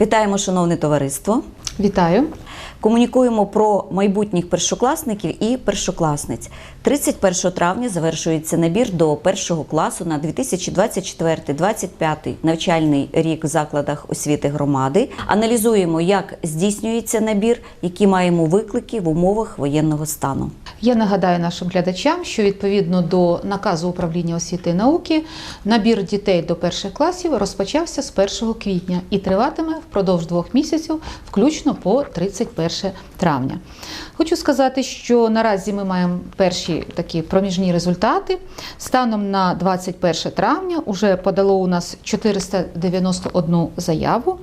Вітаємо, шановне товариство. Вітаю. Комунікуємо про майбутніх першокласників і першокласниць. 31 травня завершується набір до першого класу на 2024-2025 навчальний рік в закладах освіти громади. Аналізуємо, як здійснюється набір, які маємо виклики в умовах воєнного стану. Я нагадаю нашим глядачам, що відповідно до наказу управління освіти і науки набір дітей до перших класів розпочався з 1 квітня і триватиме впродовж двох місяців, включно по 31 травня. Хочу сказати, що наразі ми маємо перші такі проміжні результати. Станом на 21 травня вже подало у нас 491 заяву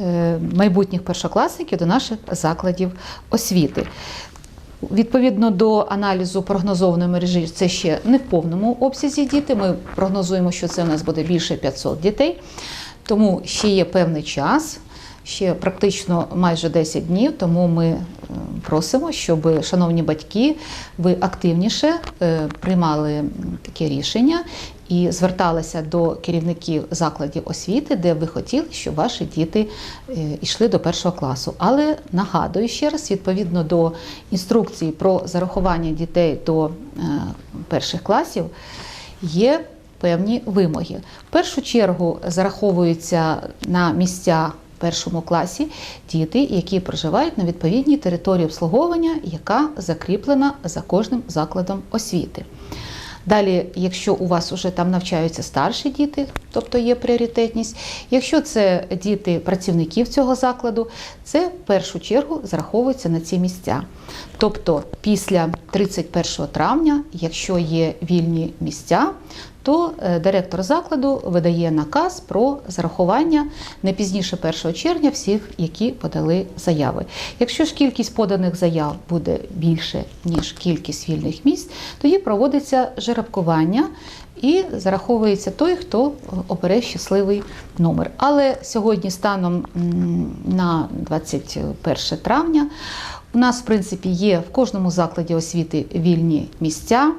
е, майбутніх першокласників до наших закладів освіти. Відповідно до аналізу прогнозованої мережі, це ще не в повному обсязі діти. Ми прогнозуємо, що це у нас буде більше 500 дітей, тому ще є певний час. Ще практично майже 10 днів, тому ми е, просимо, щоб, шановні батьки, ви активніше е, приймали таке рішення і зверталися до керівників закладів освіти, де ви хотіли, щоб ваші діти е, йшли до першого класу. Але нагадую ще раз, відповідно до інструкції про зарахування дітей до е, перших класів, є певні вимоги. В першу чергу зараховуються на місця першому класі діти, які проживають на відповідній території обслуговування, яка закріплена за кожним закладом освіти. Далі, якщо у вас вже там навчаються старші діти, тобто є пріоритетність. Якщо це діти працівників цього закладу, це в першу чергу зараховується на ці місця. Тобто після 31 травня, якщо є вільні місця, то е, директор закладу видає наказ про зарахування не пізніше 1 червня всіх, які подали заяви. Якщо ж кількість поданих заяв буде більше ніж кількість вільних місць, тоді проводиться жеребкування і зараховується той, хто е, обере щасливий номер. Але сьогодні, станом на 21 травня, у нас, в принципі, є в кожному закладі освіти вільні місця.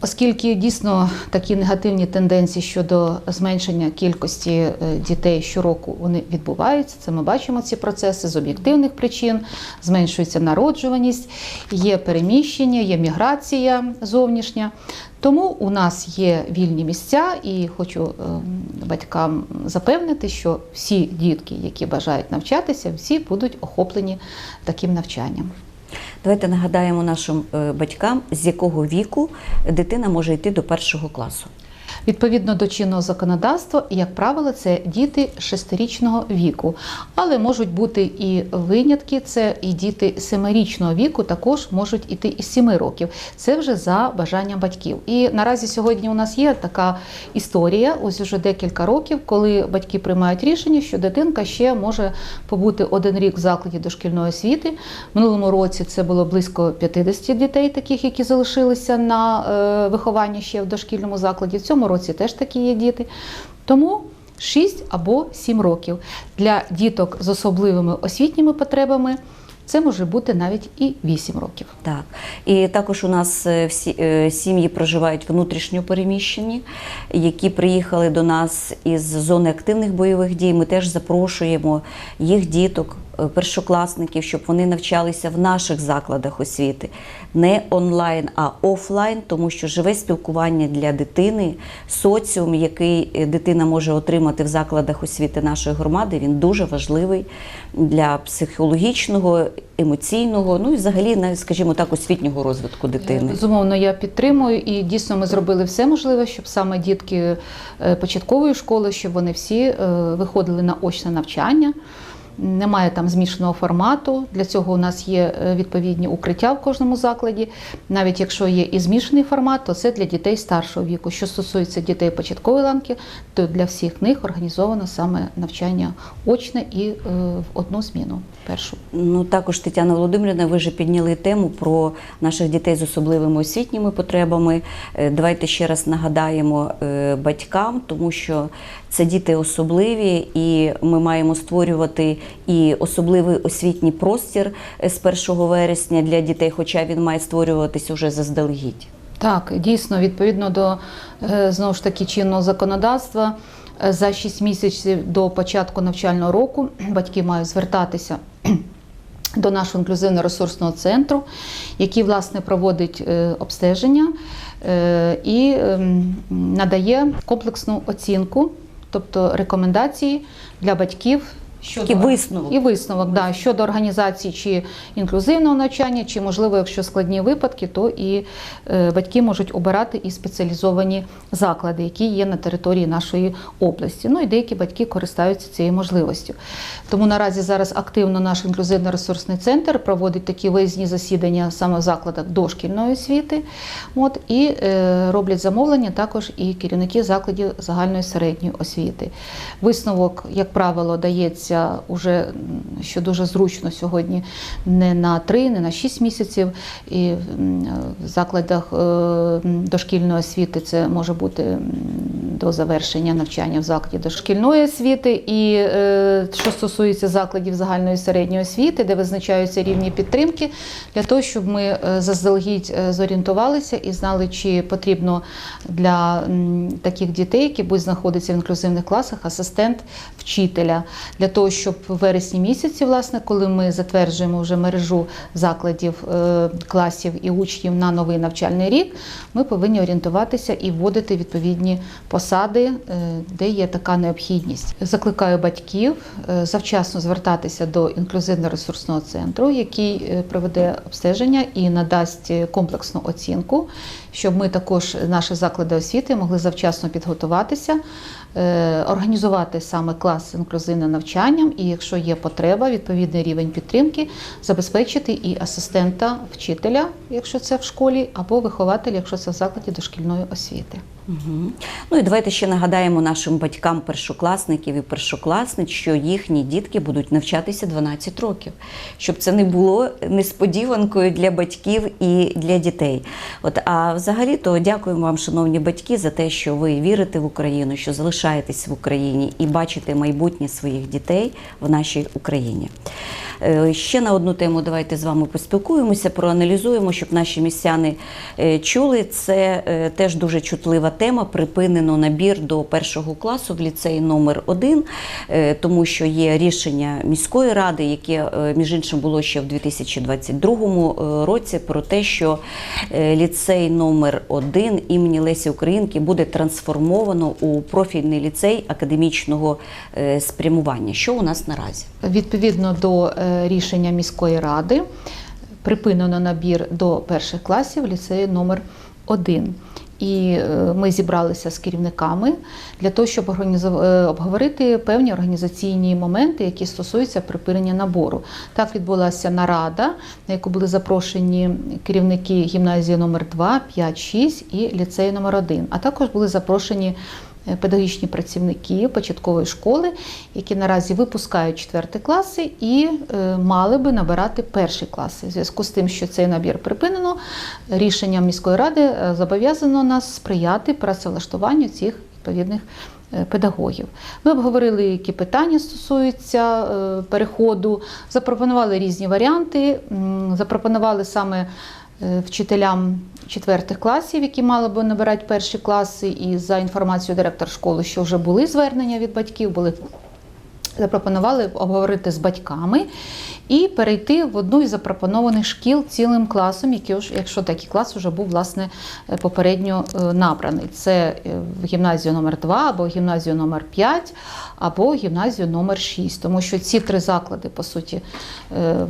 Оскільки дійсно такі негативні тенденції щодо зменшення кількості е, дітей щороку вони відбуваються, це ми бачимо ці процеси з об'єктивних причин, зменшується народжуваність, є переміщення, є міграція зовнішня. Тому у нас є вільні місця, і хочу е, батькам запевнити, що всі дітки, які бажають навчатися, всі будуть охоплені таким навчанням. Давайте нагадаємо нашим е, батькам, з якого віку дитина може йти до першого класу. Відповідно до чинного законодавства, як правило, це діти шестирічного віку, але можуть бути і винятки, це і діти семирічного віку також можуть іти із сіми років. Це вже за бажанням батьків. І наразі сьогодні у нас є така історія, ось уже декілька років, коли батьки приймають рішення, що дитинка ще може побути один рік в закладі дошкільної освіти. Минулому році це було близько 50 дітей, таких, які залишилися на е, виховання ще в дошкільному закладі. В цьому році теж такі є діти. Тому 6 або 7 років для діток з особливими освітніми потребами. Це може бути навіть і 8 років. Так, і також у нас е, всі е, сім'ї проживають внутрішньо переміщені, які приїхали до нас із зони активних бойових дій. Ми теж запрошуємо їх діток, першокласників, щоб вони навчалися в наших закладах освіти, не онлайн, а офлайн, тому що живе спілкування для дитини, соціум, який е, дитина може отримати в закладах освіти нашої громади, він дуже важливий для психологічного, емоційного, ну і взагалі, скажімо так, освітнього розвитку дитини. Безумовно, я підтримую, і дійсно ми зробили все можливе, щоб саме дітки е, початкової школи, щоб вони всі е, виходили на очне навчання. Немає там змішаного формату. Для цього у нас є е, відповідні укриття в кожному закладі. Навіть якщо є і змішаний формат, то це для дітей старшого віку. Що стосується дітей початкової ланки, то для всіх них організовано саме навчання очне і е, в одну зміну першу. Ну також Тетяна Володимирівна, ви вже підняли тему про наших дітей з особливими освітніми потребами. Е, Давайте ще раз нагадаємо батькам, тому що це діти особливі, і ми маємо створювати і особливий освітній простір е, з 1 вересня для дітей, хоча він має створюватись уже заздалегідь. Так, дійсно, відповідно до е, знову ж таки чинного законодавства, Е, За 6 місяців до початку навчального року батьки мають звертатися до нашого інклюзивно-ресурсного центру, який власне проводить обстеження і ем, надає комплексну оцінку, тобто рекомендації для батьків. Щодо Такий висновок. і висновок да, щодо організації чи інклюзивного навчання, чи можливо, якщо складні випадки, то і е, батьки можуть обирати і спеціалізовані заклади, які є на території нашої області. Ну і деякі батьки користаються цією можливістю. Тому наразі зараз активно наш інклюзивно-ресурсний центр проводить такі виїзні засідання саме в закладах дошкільної освіти. От, і е, роблять замовлення також і керівники закладів загальної середньої освіти. Висновок, як правило, дається уже, що дуже зручно сьогодні, не на 3, не на 6 місяців. І в закладах е, дошкільної освіти це може бути до завершення навчання в закладі дошкільної освіти. І е, що стосується закладів загальної середньої освіти, де визначаються рівні підтримки, для того, щоб ми е, заздалегідь е, зорієнтувалися і знали, чи потрібно для таких дітей, які будуть знаходитися в інклюзивних класах, асистент вчителя, для того, щоб в вересні місяці, власне, коли ми затверджуємо вже мережу закладів, класів і учнів на новий навчальний рік, ми повинні орієнтуватися і вводити відповідні посади, е, де є така необхідність. Закликаю батьків е, завчасно звертатися до інклюзивно-ресурсного центру, який е, проведе обстеження і надасть комплексну оцінку, щоб ми також наші заклади освіти могли завчасно підготуватися, організувати саме клас інклюзивним навчанням, і якщо є потреба, відповідний рівень підтримки, забезпечити і асистента вчителя, якщо це в школі, або вихователя, якщо це в закладі дошкільної освіти. Мгм. Ну і давайте ще нагадаємо нашим батькам першокласників і першокласниць, що їхні дітки будуть навчатися 12 років, щоб це не було несподіванкою для батьків і для дітей. От а взагалі, то дякуємо вам, шановні батьки, за те, що ви вірите в Україну, що залишаєтесь в Україні і бачите майбутнє своїх дітей в нашій Україні. Е, Ще на одну тему давайте з вами поспілкуємося, проаналізуємо, щоб наші містяни е, чули. Це е, теж дуже чутлива тема. Припинено набір до першого класу в ліцеї номер 1 тому що є рішення міської ради, яке е, між іншим було ще в 2022 році, про те, що е, ліцей номер 1 імені Лесі Українки буде трансформовано у профільний ліцей академічного е, спрямування. Що у нас наразі? Відповідно до е, рішення міської ради припинено набір до перших класів ліцею номер 1 І е, ми зібралися з керівниками для того, щоб е, обговорити певні організаційні моменти, які стосуються припинення набору. Так відбулася нарада, на яку були запрошені керівники гімназії номер 2, 5, 6 і ліцею номер 1 А також були запрошені педагогічні працівники початкової школи, які наразі випускають четверті класи і е, мали би набирати перші класи. В зв'язку з тим, що цей набір припинено, рішенням міської ради е, зобов'язано нас сприяти працевлаштуванню цих відповідних. е, Педагогів. Ми обговорили, які питання стосуються е, переходу, запропонували різні варіанти, запропонували саме е, вчителям четвертих класів, які мали би набирати перші класи, і за інформацією директора школи, що вже були звернення від батьків, були запропонували обговорити з батьками і перейти в одну із запропонованих шкіл цілим класом, якщо такий клас вже був власне е, попередньо е, набраний. Це е, гімназію номер 2 або гімназію номер 5 або гімназію номер 6 тому що ці три заклади, по суті,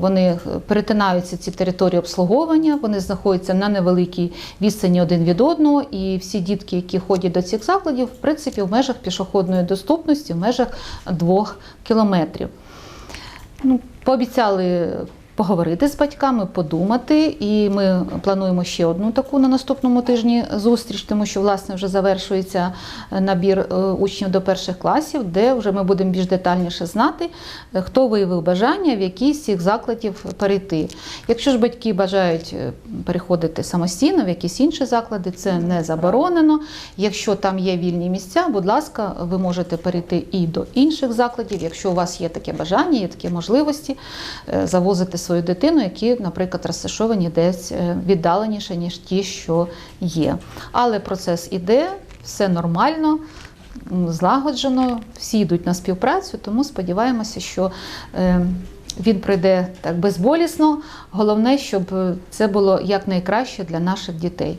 вони перетинаються ці території обслуговування, вони знаходяться на невеликій відстані один від одного, і всі дітки, які ходять до цих закладів, в принципі, в межах пішохідної доступності, в межах двох кілометрів. Ну, пообіцяли поговорити з батьками, подумати, і ми плануємо ще одну таку на наступному тижні зустріч, тому що власне вже завершується е, набір е, учнів до перших класів, де вже ми будемо більш детальніше знати, е, хто виявив бажання в якийсь з цих закладів перейти. Якщо ж батьки бажають переходити самостійно в якісь інші заклади, це не заборонено. Якщо там є вільні місця, будь ласка, ви можете перейти і до інших закладів. Якщо у вас є таке бажання, є такі можливості завозити свою дитину, які, наприклад, розташовані десь е, віддаленіше, ніж ті, що є. Але процес іде, все нормально. злагоджено, всі йдуть на співпрацю, тому сподіваємося, що е, він пройде так безболісно. Головне, щоб е, це було якнайкраще для наших дітей.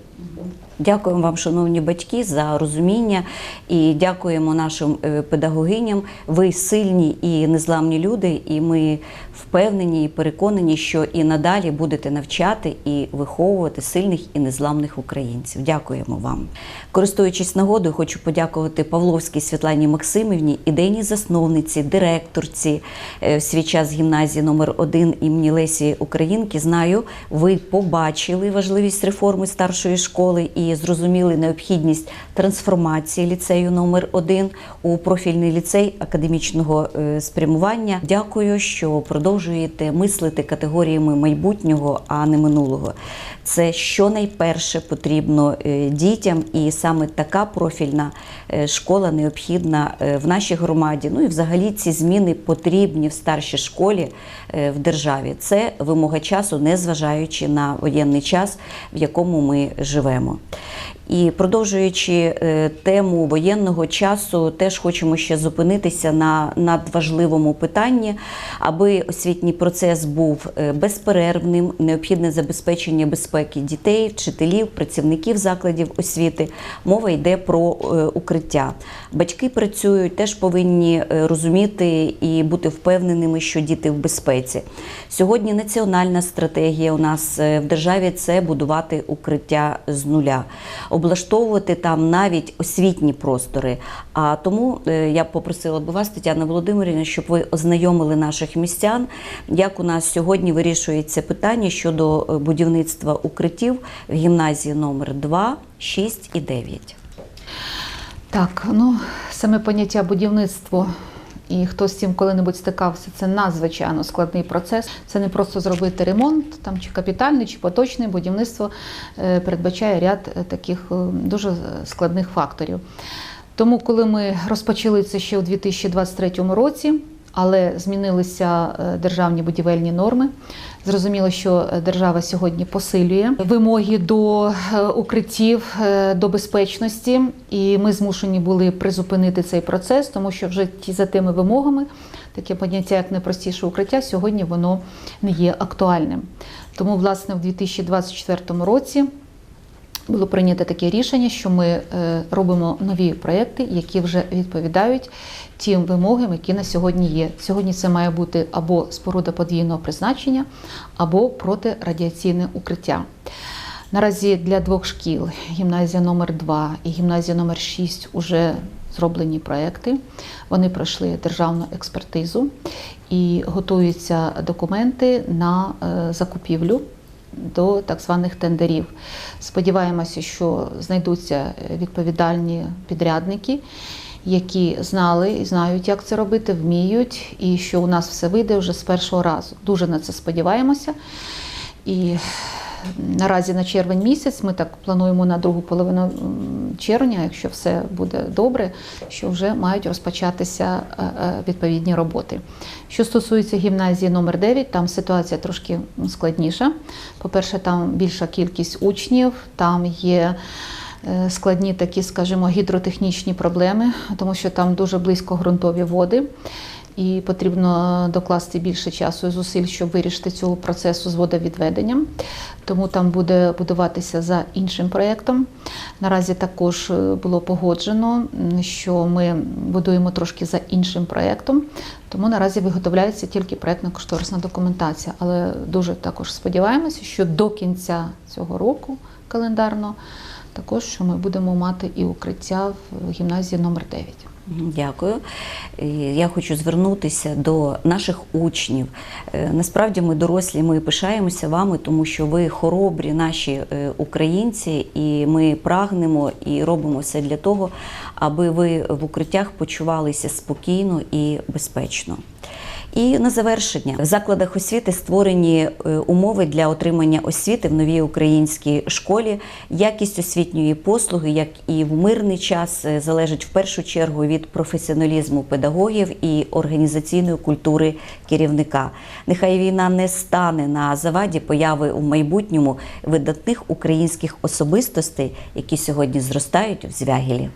Дякуємо вам, шановні батьки, за розуміння і дякуємо нашим е, педагогиням. Ви сильні і незламні люди, і ми впевнені і переконані, що і надалі будете навчати і виховувати сильних і незламних українців. Дякуємо вам. Користуючись нагодою, хочу подякувати Павловській Світлані Максимівні, ідейній засновниці, директорці е, в свій час гімназії номер 1 імені Лесі Українки. Знаю, ви побачили важливість реформи старшої школи і зрозуміли необхідність трансформації ліцею номер 1 у профільний ліцей академічного е, спрямування. Дякую, що продовжуєте мислити категоріями майбутнього, а не минулого. Це що найперше потрібно е, дітям, і саме така профільна е, школа необхідна е, в нашій громаді. Ну і взагалі ці зміни потрібні в старшій школі в державі. Це вимога часу, незважаючи на воєнний час, в якому ми живемо. І продовжуючи е, тему воєнного часу, теж хочемо ще зупинитися на надважливому питанні, аби освітній процес був е, безперервним, необхідне забезпечення безпеки дітей, вчителів, працівників закладів освіти. Мова йде про е, укриття. Батьки працюють, теж повинні розуміти і бути впевненими, що діти в безпеці. Сьогодні національна стратегія у нас в державі це будувати укриття з нуля, облаштовувати там навіть освітні простори. А тому е, я попросила б вас, Тетяна Володимирівна, щоб ви ознайомили наших містян, як у нас сьогодні вирішується питання щодо е, будівництва укриттів в гімназії номер 2, 6 і 9. Так, ну саме поняття будівництво. І хто з цим коли-небудь стикався, це надзвичайно складний процес. Це не просто зробити ремонт, там чи капітальний, чи поточний будівництво е, передбачає ряд е, таких е, дуже складних факторів. Тому, коли ми розпочали це ще у 2023 році, але змінилися е, державні будівельні норми. Зрозуміло, що е, держава сьогодні посилює вимоги до е, укриттів, до безпечності, і ми змушені були призупинити цей процес, тому що вже ті за тими вимогами, таке поняття як найпростіше укриття, сьогодні воно не є актуальним. Тому, власне, в 2024 році було прийнято таке рішення, що ми е, робимо нові проекти, які вже відповідають тим вимогам, які на сьогодні є. Сьогодні це має бути або споруда подвійного призначення, або протирадіаційне укриття. Наразі для двох шкіл гімназія номер 2 і гімназія номер 6 уже зроблені проекти. Вони пройшли державну експертизу і готуються документи на е, закупівлю до так званих тендерів. Сподіваємося, що знайдуться відповідальні підрядники, які знали і знають, як це робити, вміють, і що у нас все вийде вже з першого разу. Дуже на це сподіваємося. І наразі на червень місяць ми так плануємо на другу половину червня, якщо все буде добре, що вже мають розпочатися е, е, відповідні роботи. Що стосується гімназії номер 9, там ситуація трошки складніша. По-перше, там більша кількість учнів, там є е, складні такі, скажімо, гідротехнічні проблеми, тому що там дуже близько ґрунтові води. І потрібно докласти більше часу і зусиль, щоб вирішити цього процесу з водовідведенням. Тому там буде будуватися за іншим проєктом. Наразі також е, було погоджено, що ми будуємо трошки за іншим проєктом. Тому наразі виготовляється тільки проєктно-кошторисна документація. Але дуже також сподіваємося, що до кінця цього року календарно також що ми будемо мати і укриття в гімназії номер 9. Дякую. Я хочу звернутися до наших учнів. Е, Насправді ми дорослі, ми пишаємося вами, тому що ви хоробрі наші е, українці, і ми прагнемо і робимо все для того, аби ви в укриттях почувалися спокійно і безпечно. І на завершення в закладах освіти створені е, умови для отримання освіти в новій українській школі. Якість освітньої послуги, як і в мирний час, залежить в першу чергу від професіоналізму педагогів і організаційної культури керівника. Нехай війна не стане на заваді появи у майбутньому видатних українських особистостей, які сьогодні зростають в Звягілі.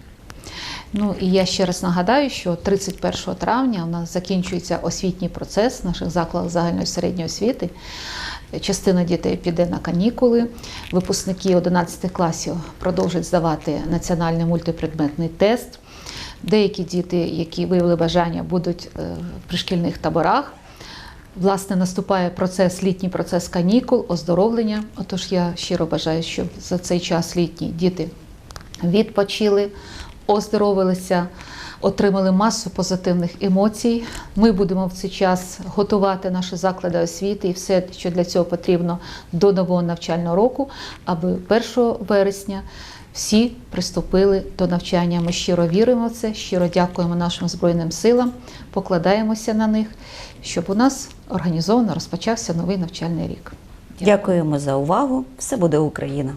Ну і я ще раз нагадаю, що 31 травня у нас закінчується освітній процес в наших закладах загальної середньої освіти. Частина дітей піде на канікули. Випускники 11 класів продовжать здавати національний мультипредметний тест. Деякі діти, які виявили бажання, будуть е, в пришкільних таборах. Власне, наступає процес, літній процес канікул, оздоровлення. Отож, я щиро бажаю, щоб за цей час літній діти відпочили, оздоровилися, отримали масу позитивних емоцій. Ми будемо в цей час готувати наші заклади освіти і все, що для цього потрібно до нового навчального року, аби 1 вересня всі приступили до навчання. Ми щиро віримо в це, щиро дякуємо нашим Збройним силам, покладаємося на них, щоб у нас організовано розпочався новий навчальний рік. Дякуємо за увагу. Все буде Україна.